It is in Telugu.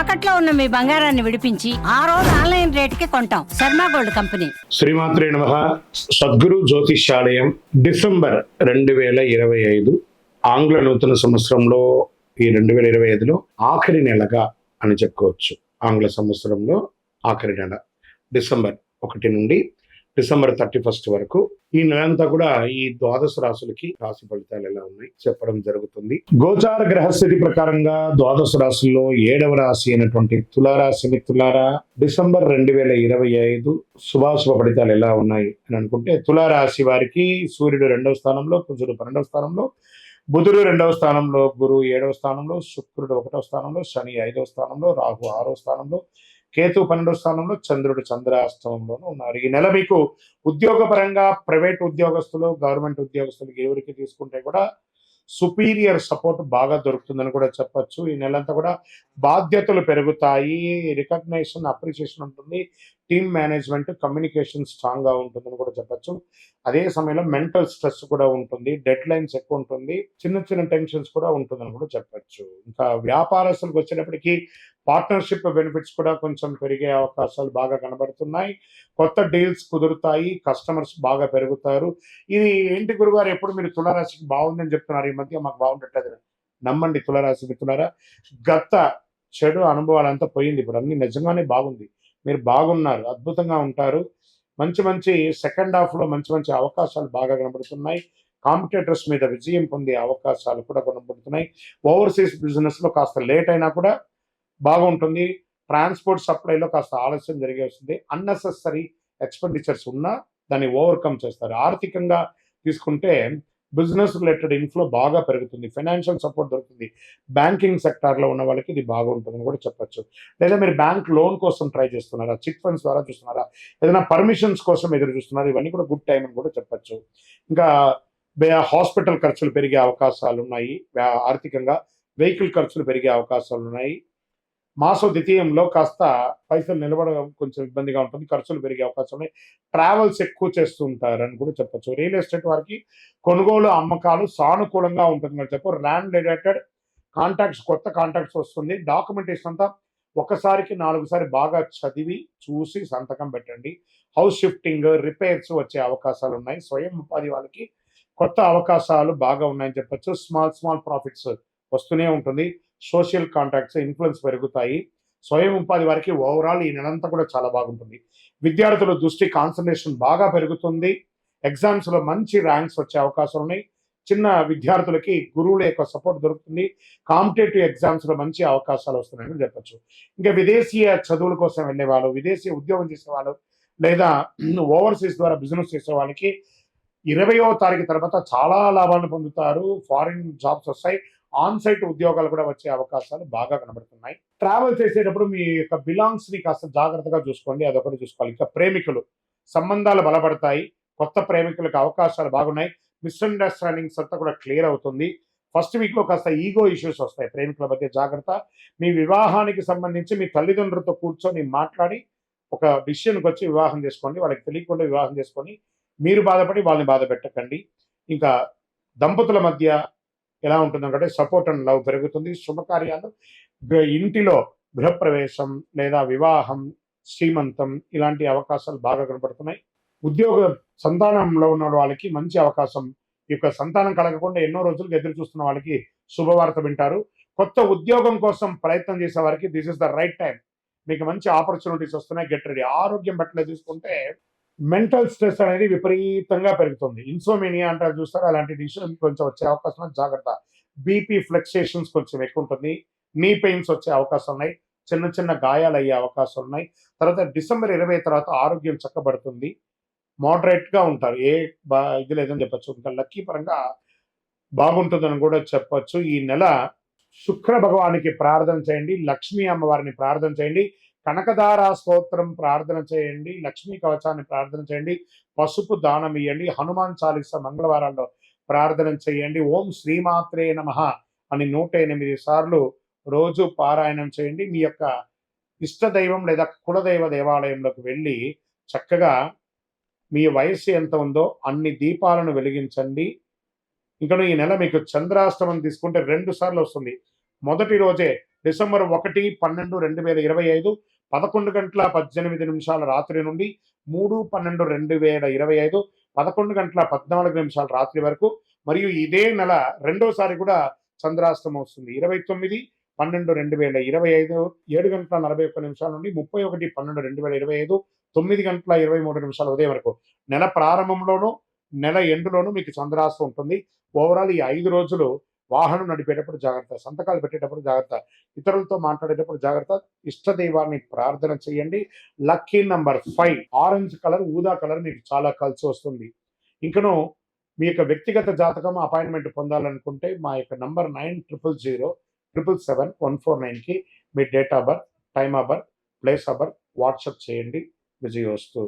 తాకట్లో ఉన్న మీ బంగారాన్ని విడిపించి ఆ రోజు ఆన్లైన్ రేటుకి కొంటాం. Sharma gold company. శ్రీమాత్రే నమ. సద్గురు జ్యోతిష్యాలయం డిసెంబర్ రెండు వేల ఇరవై ఐదు ఆంగ్ల నూతన సంవత్సరంలో ఈ రెండు వేల ఇరవై ఐదులో ఆఖరి నెలగా అని చెప్పుకోవచ్చు. ఆంగ్ల సంవత్సరంలో ఆఖరి నెల డిసెంబర్ ఒకటి నుండి డిసెంబర్ థర్టీ ఫస్ట్ వరకు. ఈ నెలంతా కూడా ఈ ద్వాదశ రాశులకి రాశి ఫలితాలు ఎలా ఉన్నాయి చెప్పడం జరుగుతుంది. గోచార గ్రహస్థితి ప్రకారంగా ద్వాదశ రాశుల్లో ఏడవ రాశి అయినటువంటి తులారాశి మిత్రులారా డిసెంబర్ రెండు వేల ఇరవై ఐదు శుభాశుభ ఫలితాలు ఎలా ఉన్నాయి అని అనుకుంటే తులారాశి వారికి సూర్యుడు రెండవ స్థానంలో కుజుడు పన్నెండవ స్థానంలో బుధుడు రెండవ స్థానంలో గురువు ఏడవ స్థానంలో శుక్రుడు ఒకటవ స్థానంలో శని ఐదవ స్థానంలో రాహు ఆరో స్థానంలో కేతు పన్నెండవ స్థానంలో చంద్రుడు చంద్రాష్టమంలోనూ ఉన్నారు. ఈ నెల మీకు ఉద్యోగపరంగా ప్రైవేట్ ఉద్యోగస్తులు గవర్నమెంట్ ఉద్యోగస్తులు ఎవరికి తీసుకుంటే కూడా సుపీరియర్ సపోర్ట్ బాగా దొరుకుతుందని కూడా చెప్పొచ్చు. ఈ నెలంతా కూడా బాధ్యతలు పెరుగుతాయి. రికగ్నైజేషన్ అప్రిసియేషన్ ఉంటుంది. టీమ్ మేనేజ్మెంట్ కమ్యూనికేషన్ స్ట్రాంగ్గా ఉంటుందని కూడా చెప్పొచ్చు. అదే సమయంలో మెంటల్ స్ట్రెస్ కూడా ఉంటుంది. డెడ్ లైన్స్ ఎక్కువ ఉంటుంది. చిన్న చిన్న టెన్షన్స్ కూడా ఉంటుందని కూడా చెప్పొచ్చు. ఇంకా వ్యాపారస్తులకు వచ్చేటప్పటికి పార్ట్నర్షిప్ బెనిఫిట్స్ కూడా కొంచెం పెరిగే అవకాశాలు బాగా కనబడుతున్నాయి. కొత్త డీల్స్ కుదురుతాయి. కస్టమర్స్ బాగా పెరుగుతారు. ఇది ఏంటి గురుగారు? ఎప్పుడు మీరు తులారాశికి బాగుందని చెప్తున్నారు? ఈ మధ్య మాకు బాగుండట్లేదు. నమ్మండి తులారాశి మిత్రులారా. గత చెడు అనుభవాలంతా పోయింది ఇప్పుడు. అన్ని నిజంగానే బాగుంది. మీరు బాగున్నారు అద్భుతంగా ఉంటారు. మంచి మంచి సెకండ్ హాఫ్లో మంచి మంచి అవకాశాలు బాగా కనబడుతున్నాయి. కాంపిటేటర్స్ మీద విజయం పొందే అవకాశాలు కూడా కనబడుతున్నాయి. ఓవర్సీస్ బిజినెస్లో కాస్త లేట్ అయినా కూడా బాగుంటుంది. ట్రాన్స్పోర్ట్ సప్లైలో కాస్త ఆలస్యం జరిగే వస్తుంది. అన్నెసెసరీ ఎక్స్పెండిచర్స్ ఉన్నా దాన్ని ఓవర్కమ్ చేస్తారు. ఆర్థికంగా తీసుకుంటే బిజినెస్ రిలేటెడ్ ఇన్ఫ్లో బాగా పెరుగుతుంది. ఫైనాన్షియల్ సపోర్ట్ దొరుకుతుంది. బ్యాంకింగ్ సెక్టార్లో ఉన్న వాళ్ళకి ఇది బాగుంటుందని కూడా చెప్పొచ్చు. లేదా మీరు బ్యాంక్ లోన్ కోసం ట్రై చేస్తున్నారా? చిట్ ఫండ్స్ ద్వారా చూస్తున్నారా? ఏదైనా పర్మిషన్స్ కోసం ఎదురు చూస్తున్నారా? ఇవన్నీ కూడా గుడ్ టైం అని కూడా చెప్పొచ్చు. ఇంకా హాస్పిటల్ ఖర్చులు పెరిగే అవకాశాలు ఉన్నాయి. ఆర్థికంగా వెహికల్ ఖర్చులు పెరిగే అవకాశాలు ఉన్నాయి. మాసో ద్వితీయంలో కాస్త పైసలు నిలబడడం కొంచెం ఇబ్బందిగా ఉంటుంది ఖర్చులు పెరిగే అవకాశం ఉన్నాయి. ట్రావెల్స్ ఎక్కువ చేస్తూ అని కూడా చెప్పొచ్చు. రియల్ ఎస్టేట్ వారికి కొనుగోలు అమ్మకాలు సానుకూలంగా ఉంటుంది అని చెప్పు ల్యాండ్ రిలేటెడ్ కాంటాక్ట్స్ కొత్త కాంటాక్ట్స్ వస్తుంది. డాక్యుమెంటేషన్ అంతా ఒకసారికి నాలుగుసారి బాగా చదివి చూసి సంతకం పెట్టండి. హౌస్ షిఫ్టింగ్ రిపేర్స్ వచ్చే అవకాశాలు ఉన్నాయి. స్వయం ఉపాధి వాళ్ళకి కొత్త అవకాశాలు బాగా ఉన్నాయని చెప్పొచ్చు. స్మాల్ స్మాల్ ప్రాఫిట్స్ వస్తూనే ఉంటుంది. సోషల్ కాంటాక్ట్స్ ఇన్ఫ్లుయెన్స్ పెరుగుతాయి. స్వయం ఉపాధి వారికి ఓవరాల్ ఈ నెలంతా కూడా చాలా బాగుంటుంది. విద్యార్థుల దృష్టి కాన్సన్ట్రేషన్ బాగా పెరుగుతుంది. ఎగ్జామ్స్లో మంచి ర్యాంక్స్ వచ్చే అవకాశాలు ఉన్నాయి. చిన్న విద్యార్థులకి గురువుల యొక్క సపోర్ట్ దొరుకుతుంది. కాంపిటేటివ్ ఎగ్జామ్స్లో మంచి అవకాశాలు వస్తున్నాయని చెప్పచ్చు. ఇంకా విదేశీయ చదువుల కోసం వెళ్ళే వాళ్ళు విదేశీ ఉద్యోగం చేసే వాళ్ళు లేదా ఓవర్సీస్ ద్వారా బిజినెస్ చేసే వాళ్ళకి ఇరవయో తారీఖు తర్వాత చాలా లాభాలను పొందుతారు. ఫారిన్ జాబ్స్ వస్తాయి. ఆన్ సైట్ ఉద్యోగాలు కూడా వచ్చే అవకాశాలు బాగా కనబడుతున్నాయి. ట్రావెల్ చేసేటప్పుడు మీ యొక్క బిలాంగ్స్ని కాస్త జాగ్రత్తగా చూసుకోండి అదొకటి చూసుకోవాలి. ఇంకా ప్రేమికులు సంబంధాలు బలపడతాయి కొత్త ప్రేమికులకు అవకాశాలు బాగున్నాయి. మిస్అండర్స్టాండింగ్స్ అంతా కూడా క్లియర్ అవుతుంది. ఫస్ట్ వీక్లో కాస్త ఈగో ఇష్యూస్ వస్తాయి ప్రేమికుల మధ్య జాగ్రత్త. మీ వివాహానికి సంబంధించి మీ తల్లిదండ్రులతో కూర్చొని మాట్లాడి ఒక డిసిషన్కి వచ్చి వివాహం చేసుకోండి. వాళ్ళకి తెలియకుండా వివాహం చేసుకొని మీరు బాధపడి వాళ్ళని బాధ పెట్టకండి. ఇంకా దంపతుల మధ్య ఎలా ఉంటుందంటే సపోర్ట్ అండ్ లవ్ పెరుగుతుంది. శుభకార్యాలు ఇంటిలో గృహప్రవేశం లేదా వివాహం శ్రీమంతం ఇలాంటి అవకాశాలు బాగా కనపడుతున్నాయి. ఉద్యోగ సంతానంలో ఉన్న వాళ్ళకి మంచి అవకాశం. ఈ యొక్క సంతానం కలగకుండా ఎన్నో రోజులకు ఎదురు చూస్తున్న వాళ్ళకి శుభవార్త వింటారు. కొత్త ఉద్యోగం కోసం ప్రయత్నం చేసే వారికి this is the right time మీకు మంచి ఆపర్చునిటీస్ వస్తున్నాయి. గెట్ రెడీ ఆరోగ్యం పట్ల చూసుకుంటే మెంటల్ స్ట్రెస్ అనేది విపరీతంగా పెరుగుతుంది. ఇన్సోమేనియా అంటారు చూస్తారు? అలాంటి డిసిషన్ కొంచెం వచ్చే అవకాశం జాగ్రత్త. బీపీ ఫ్లెక్సేషన్స్ కొంచెం ఎక్కువ ఉంటుంది నీ పెయిన్స్ వచ్చే అవకాశం ఉన్నాయి. చిన్న చిన్న గాయాలు అయ్యే అవకాశం ఉన్నాయి. తర్వాత డిసెంబర్ ఇరవై తర్వాత ఆరోగ్యం చక్కబడుతుంది. మోడరేట్గా ఉంటారు. ఏ బా ఇది లేదని చెప్పచ్చు. ఇంకా లక్కీ పరంగా బాగుంటుందని కూడా చెప్పచ్చు. ఈ నెల శుక్ర భగవానికి ప్రార్థన చేయండి. లక్ష్మీ అమ్మవారిని ప్రార్థన చేయండి. కనకధారా స్తోత్రం ప్రార్థన చేయండి లక్ష్మీ కవచాన్ని ప్రార్థన చేయండి పసుపు దానం ఇవ్వండి హనుమాన్ చాలీస మంగళవారాల్లో ప్రార్థన చేయండి ఓం శ్రీమాత్రే నమ అని నూట ఎనిమిది సార్లు రోజు పారాయణం చేయండి. మీ యొక్క ఇష్ట దైవం లేదా కులదైవ దేవాలయంలోకి వెళ్ళి చక్కగా మీ వయస్సు ఎంత ఉందో అన్ని దీపాలను వెలిగించండి. ఇంకా ఈ నెల మీకు చంద్రాష్టమం తీసుకుంటే రెండు సార్లు వస్తుంది. మొదటి రోజే డిసెంబర్ ఒకటి పన్నెండు రెండు వేల ఇరవై ఐదు పదకొండు గంటల పద్దెనిమిది నిమిషాల రాత్రి నుండి మూడు పన్నెండు రెండు వేల ఇరవై ఐదు పదకొండు గంటల పద్నాలుగు నిమిషాల రాత్రి వరకు మరియు ఇదే నెల రెండోసారి కూడా చంద్రాష్టమం వస్తుంది. ఇరవై తొమ్మిది పన్నెండు రెండు వేల ఇరవై ఐదు ఏడు గంటల నలభై ఒక్క నిమిషాల నుండి ముప్పై ఒకటి పన్నెండు రెండు వేల ఇరవై ఐదు తొమ్మిది గంటల ఇరవై మూడు నిమిషాల ఉదయం వరకు. నెల ప్రారంభంలోనూ నెల ఎండులోనూ మీకు చంద్రాస్తం ఉంటుంది. ఓవరాల్ ఈ ఐదు రోజులు వాహనం నడిపేటప్పుడు జాగ్రత్త సంతకాలు పెట్టేటప్పుడు జాగ్రత్త ఇతరులతో మాట్లాడేటప్పుడు జాగ్రత్త ఇష్టదైవాన్ని ప్రార్థన చేయండి. Lucky number five orange colour ఊదా కలర్ మీకు చాలా కలిసి వస్తుంది. ఇంకను మీ యొక్క వ్యక్తిగత జాతకం అపాయింట్మెంట్ పొందాలనుకుంటే మా యొక్క number nine triple zero triple seven one four నైన్కి మీ date of birth time of birth place of birth WhatsApp చేయండి. విజయోస్తు